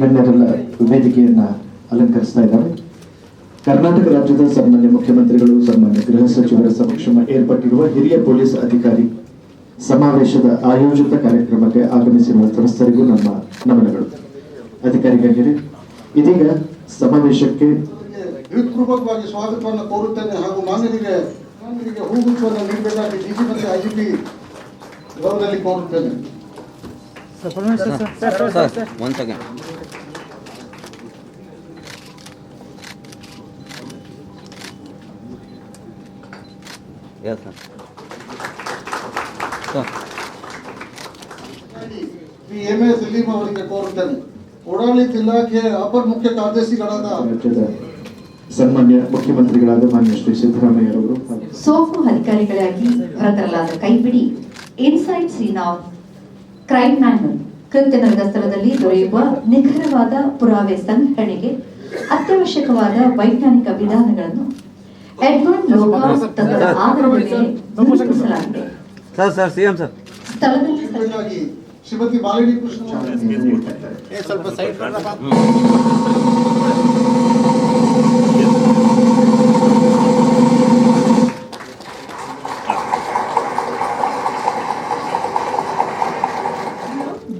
ಗಣ್ಯರೆಲ್ಲ ವೇದಿಕೆಯನ್ನ ಅಲಂಕರಿಸ್ತಾ ಇದ್ದಾರೆ. ಕರ್ನಾಟಕ ರಾಜ್ಯದ ಸನ್ಮಾನ್ಯ ಮುಖ್ಯಮಂತ್ರಿಗಳು, ಸನ್ಮಾನ್ಯ ಗೃಹ ಸಚಿವರ ಸಮಕ್ಷಮ ಏರ್ಪಟ್ಟಿರುವ ಹಿರಿಯ ಪೊಲೀಸ್ ಅಧಿಕಾರಿ ಸಮಾವೇಶದ ಆಯೋಜಿತ ಕಾರ್ಯಕ್ರಮಕ್ಕೆ ಆಗಮಿಸಿರುವ ಸದಸ್ಯರಿಗೂ ನಮ್ಮ ನಮನಗಳು. ಅಧಿಕಾರಿಗಳಿಗೆ ಇದೀಗ ಸಮಾವೇಶಕ್ಕೆ ಹೃತ್ಪೂರ್ವಕವಾಗಿ ಸ್ವಾಗತವನ್ನು ಕೋರುತ್ತೇನೆ ಹಾಗೂ ಮಾನ್ಯರಿಗೆ ಮಾನ್ಯರಿಗೆ ಹೂಗುಚ್ಛವನ್ನು ನೀಡಬೇಕಾಗಿ ಡಿಜಿ ಮತ್ತು ಐಜಿಪಿ ಗೌರವದಲ್ಲಿ ಕೋರುತ್ತೇನೆ sir one second yes sir sir Shri M A Salim ಅವರಿಗೆ ಕೋರುತ್ತೇನೆ ಓಡಾಡಳಿತ ಇಲಾಖೆಯ ಅಪರ ಮುಖ್ಯ ಕಾರ್ಯದರ್ಶಿಗಳಾದ ರಾಜ್ಯದ ಸನ್ಮಾನ್ಯ ಮುಖ್ಯಮಂತ್ರಿಗಳಾದ ಮಾನ್ಯ ಶ್ರೀ ಸಿದ್ದರಾಮಯ್ಯರವರು ಹಾಗೂ ಸೋಫು ಅಧಿಕಾರಿಗಳಾಗಿ ಹೊರತರಲಾದ ಕೈಪಿಡಿ inside in of crime manual ಕೃತ್ಯ ನಡೆದ ಸ್ಥಳದಲ್ಲಿ ದೊರೆಯುವ ನಿಖರವಾದ ಪುರಾವೆ ಸಂಗ್ರಹಣೆಗೆ ಅತ್ಯವಶ್ಯಕವಾದ ವೈಜ್ಞಾನಿಕ ವಿಧಾನಗಳನ್ನು ಎಡ್ವರ್ಡ್ ಲೋಕಾಸ್ ತತ್ವದ ಆಧಾರದ ಮೇಲೆ ನಿರೂಪಿಸಲಾಗಿದೆ sir sir C M sir. ಸ್ಥಳದಲ್ಲಿ ಶ್ರೀಮತಿ ಬಾಲಿನಿ ಕೃಷ್ಣ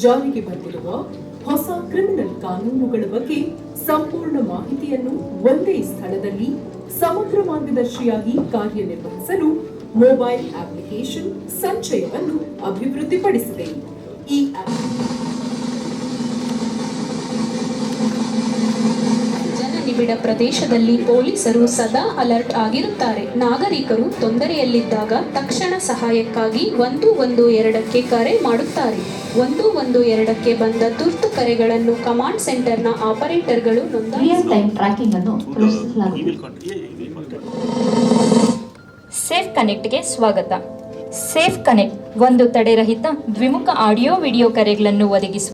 ಜಾರಿಗೆ ಬಂದಿರುವ ಹೊಸ ಕ್ರಿಮಿನಲ್ ಕಾನೂನುಗಳ ಬಗ್ಗೆ ಸಂಪೂರ್ಣ ಮಾಹಿತಿಯನ್ನು ಒಂದೇ ಸ್ಥಳದಲ್ಲಿ ಸಮಗ್ರ ಮಾರ್ಗದರ್ಶಿಯಾಗಿ ಕಾರ್ಯನಿರ್ವಹಿಸಲು ಮೊಬೈಲ್ ಅಪ್ಲಿಕೇಶನ್ ಸಂಚಯವನ್ನು ಅಭಿವೃದ್ಧಿಪಡಿಸಿದೆ. ಈ ಜನನಿಬಿಡ ಪ್ರದೇಶದಲ್ಲಿ ಪೊಲೀಸರು ಸದಾ ಅಲರ್ಟ್ ಆಗಿರುತ್ತಾರೆ. ನಾಗರಿಕರು ತೊಂದರೆಯಲ್ಲಿದ್ದಾಗ ತಕ್ಷಣ ಸಹಾಯಕ್ಕಾಗಿ ಒಂದು ಒಂದು ಎರಡಕ್ಕೆ ಕರೆ ಮಾಡುತ್ತಾರೆ. ಒಂದು ಒಂದು ಎರಡಕ್ಕೆ ಬಂದ ತುರ್ತು ಕರೆಗಳನ್ನು ಕಮಾಂಡ್ ಸೆಂಟರ್ನ ಆಪರೇಟರ್ಗಳು ಸೇಫ್ ಕನೆಕ್ಟ್ಗೆ ಸ್ವಾಗತ. ಸೇಫ್ ಕನೆಕ್ಟ್ ಒಂದು ತಡೆರಹಿತ ದ್ವಿಮುಖ ಆಡಿಯೋ ವಿಡಿಯೋ ಕರೆಗಳನ್ನು ಒದಗಿಸುವ